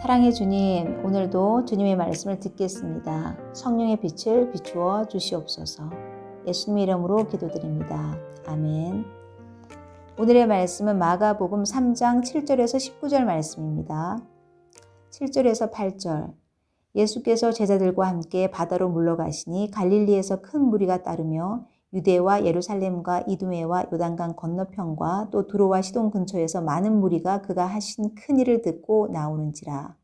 사랑의 주님, 오늘도 주님의 말씀을 듣겠습니다. 성령의 빛을 비추어 주시옵소서. 예수님의 이름으로 기도드립니다. 아멘. 오늘의 말씀은 마가복음 3장 7절에서 19절 말씀입니다. 7절에서 8절. 예수께서 제자들과 함께 바다로 물러가시니 갈릴리에서 큰 무리가 따르며 유대와 예루살렘과 이두메와 요단강 건너편과 또 두로와 시돈 근처에서 많은 무리가 그가 하신 큰 일을 듣고 나오는지라.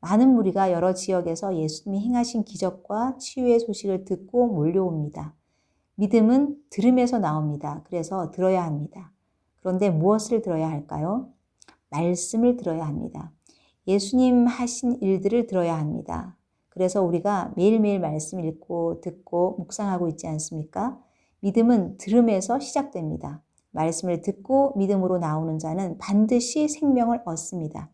많은 무리가 여러 지역에서 예수님이 행하신 기적과 치유의 소식을 듣고 몰려옵니다. 믿음은 들음에서 나옵니다. 그래서 들어야 합니다. 그런데 무엇을 들어야 할까요? 말씀을 들어야 합니다. 예수님 하신 일들을 들어야 합니다. 그래서 우리가 매일매일 말씀 읽고 듣고 묵상하고 있지 않습니까? 믿음은 들음에서 시작됩니다. 말씀을 듣고 믿음으로 나오는 자는 반드시 생명을 얻습니다.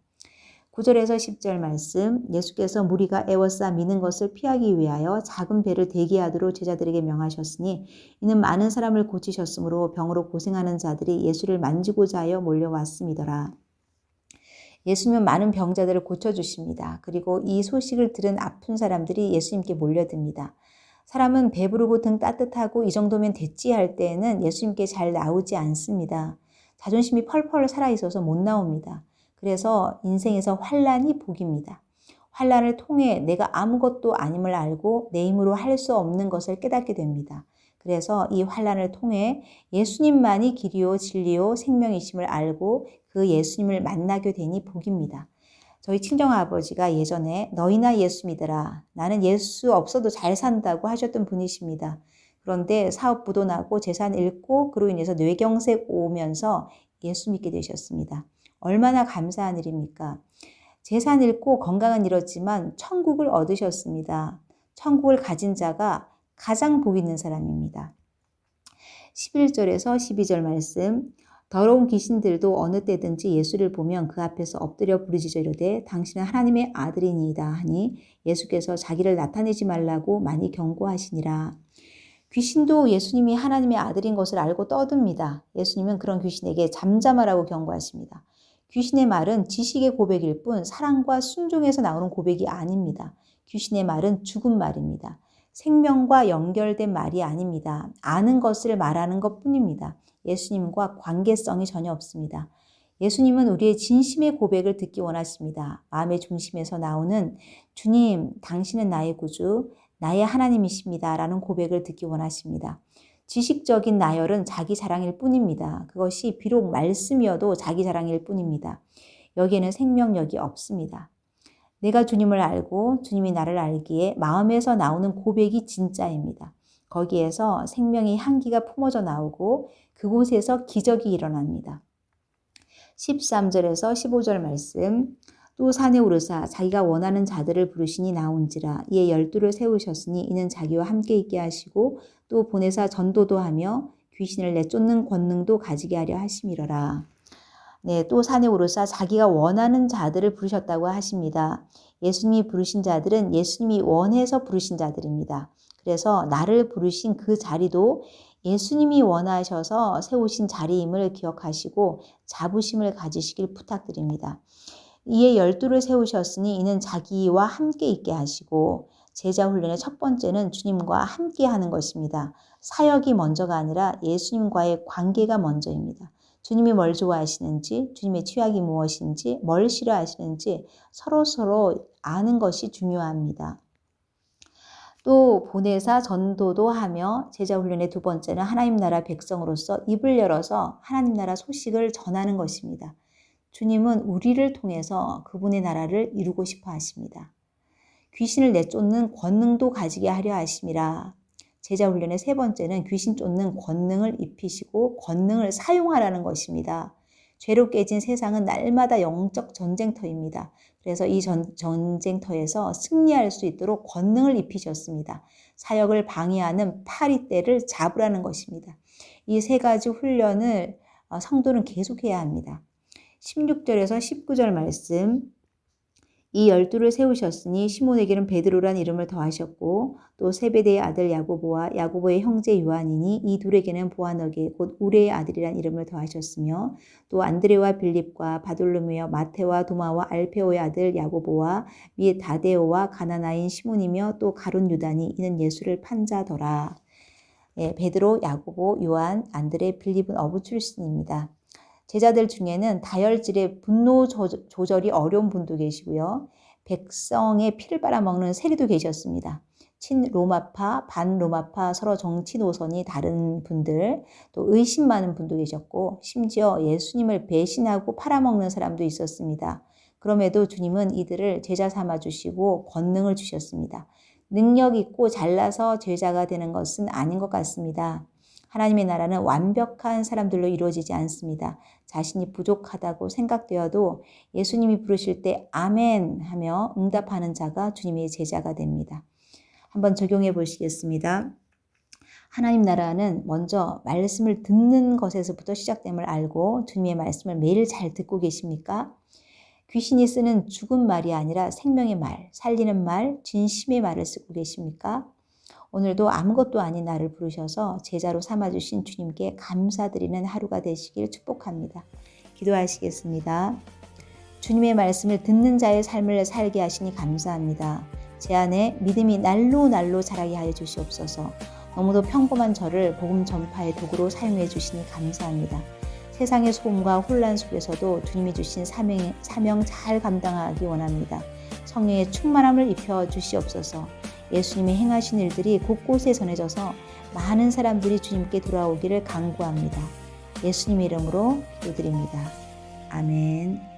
9절에서 10절 말씀 예수께서 무리가 애워싸 미는 것을 피하기 위하여 작은 배를 대기하도록 제자들에게 명하셨으니 이는 많은 사람을 고치셨으므로 병으로 고생하는 자들이 예수를 만지고자 하여 몰려왔음이더라. 예수님은 많은 병자들을 고쳐주십니다. 그리고 이 소식을 들은 아픈 사람들이 예수님께 몰려듭니다. 사람은 배부르고 등 따뜻하고 이 정도면 됐지 할 때에는 예수님께 잘 나오지 않습니다. 자존심이 펄펄 살아있어서 못 나옵니다. 그래서 인생에서 환란이 복입니다. 환란을 통해 내가 아무것도 아님을 알고 내 힘으로 할 수 없는 것을 깨닫게 됩니다. 그래서 이 환란을 통해 예수님만이 길이요 진리요 생명이심을 알고 그 예수님을 만나게 되니 복입니다. 저희 친정 아버지가 예전에 너희나 예수 믿으라. 나는 예수 없어도 잘 산다고 하셨던 분이십니다. 그런데 사업 부도나고 재산 잃고 그로 인해서 뇌경색 오면서 예수 믿게 되셨습니다. 얼마나 감사한 일입니까? 재산 잃고 건강은 잃었지만 천국을 얻으셨습니다. 천국을 가진 자가 가장 복 있는 사람입니다. 11절에서 12절 말씀 더러운 귀신들도 어느 때든지 예수를 보면 그 앞에서 엎드려 부르짖어 이르되 당신은 하나님의 아들이니이다 하니 예수께서 자기를 나타내지 말라고 많이 경고하시니라. 귀신도 예수님이 하나님의 아들인 것을 알고 떠듭니다. 예수님은 그런 귀신에게 잠잠하라고 경고하십니다. 귀신의 말은 지식의 고백일 뿐 사랑과 순종에서 나오는 고백이 아닙니다. 귀신의 말은 죽은 말입니다. 생명과 연결된 말이 아닙니다. 아는 것을 말하는 것 뿐입니다. 예수님과 관계성이 전혀 없습니다. 예수님은 우리의 진심의 고백을 듣기 원하십니다. 마음의 중심에서 나오는 주님, 당신은 나의 구주, 나의 하나님이십니다. 라는 고백을 듣기 원하십니다. 지식적인 나열은 자기 자랑일 뿐입니다. 그것이 비록 말씀이어도 자기 자랑일 뿐입니다. 여기에는 생명력이 없습니다. 내가 주님을 알고 주님이 나를 알기에 마음에서 나오는 고백이 진짜입니다. 거기에서 생명의 향기가 품어져 나오고 그곳에서 기적이 일어납니다. 13절에서 15절 말씀 또 산에 오르사 자기가 원하는 자들을 부르시니 나온지라 이에 열두를 세우셨으니 이는 자기와 함께 있게 하시고 또 보내사 전도도 하며 귀신을 내쫓는 권능도 가지게 하려 하심이러라. 네, 또 산에 오르사 자기가 원하는 자들을 부르셨다고 하십니다. 예수님이 부르신 자들은 예수님이 원해서 부르신 자들입니다. 그래서 나를 부르신 그 자리도 예수님이 원하셔서 세우신 자리임을 기억하시고 자부심을 가지시길 부탁드립니다. 이에 열두를 세우셨으니 이는 자기와 함께 있게 하시고 제자 훈련의 첫 번째는 주님과 함께 하는 것입니다. 사역이 먼저가 아니라 예수님과의 관계가 먼저입니다. 주님이 뭘 좋아하시는지, 주님의 취약이 무엇인지, 뭘 싫어하시는지 서로 서로 아는 것이 중요합니다. 또 보내사 전도도 하며 제자 훈련의 두 번째는 하나님 나라 백성으로서 입을 열어서 하나님 나라 소식을 전하는 것입니다. 주님은 우리를 통해서 그분의 나라를 이루고 싶어 하십니다. 귀신을 내쫓는 권능도 가지게 하려 하심이라. 제자 훈련의 세 번째는 귀신 쫓는 권능을 입히시고 권능을 사용하라는 것입니다. 죄로 깨진 세상은 날마다 영적 전쟁터입니다. 그래서 이 전, 전쟁터에서 승리할 수 있도록 권능을 입히셨습니다. 사역을 방해하는 파리떼를 잡으라는 것입니다. 이 세 가지 훈련을 어, 성도는 계속해야 합니다. 16절에서 19절 말씀 이 열두를 세우셨으니 시몬에게는 베드로란 이름을 더하셨고 또 세베대의 아들 야고보와 야고보의 형제 요한이니 이 둘에게는 보아너게 곧 우레의 아들이란 이름을 더하셨으며 또 안드레와 빌립과 바돌로메와 마테와 도마와 알페오의 아들 야고보와 및 다데오와 가나나인 시몬이며 또 가룟 유다니 이는 예수를 판자더라. 예, 베드로, 야고보, 요한, 안드레, 빌립은 어부 출신입니다. 제자들 중에는 다혈질의 분노 조- 조절이 어려운 분도 계시고요. 백성의 피를 빨아먹는 세리도 계셨습니다. 친 로마파, 반 로마파 서로 정치 노선이 다른 분들, 또 의심 많은 분도 계셨고, 심지어 예수님을 배신하고 팔아먹는 사람도 있었습니다. 그럼에도 주님은 이들을 제자 삼아 주시고 권능을 주셨습니다. 능력 있고 잘나서 제자가 되는 것은 아닌 것 같습니다. 하나님의 나라는 완벽한 사람들로 이루어지지 않습니다. 자신이 부족하다고 생각되어도 예수님이 부르실 때 아멘 하며 응답하는 자가 주님의 제자가 됩니다. 한번 적용해 보시겠습니다. 하나님 나라는 먼저 말씀을 듣는 것에서부터 시작됨을 알고 주님의 말씀을 매일 잘 듣고 계십니까? 귀신이 쓰는 죽은 말이 아니라 생명의 말, 살리는 말, 진심의 말을 쓰고 계십니까? 오늘도 아무것도 아닌 나를 부르셔서 제자로 삼아주신 주님께 감사드리는 하루가 되시길 축복합니다. 기도하시겠습니다. 주님의 말씀을 듣는 자의 삶을 살게 하시니 감사합니다. 제 안에 믿음이 날로 날로 자라게 하여 주시옵소서. 너무도 평범한 저를 복음 전파의 도구로 사용해 주시니 감사합니다. 세상의 소음과 혼란 속에서도 주님이 주신 사명, 사명 잘 감당하기 원합니다. 성령의 충만함을 입혀 주시옵소서. 예수님이 행하신 일들이 곳곳에 전해져서 많은 사람들이 주님께 돌아오기를 간구합니다. 예수님 이름으로 기도드립니다. 아멘.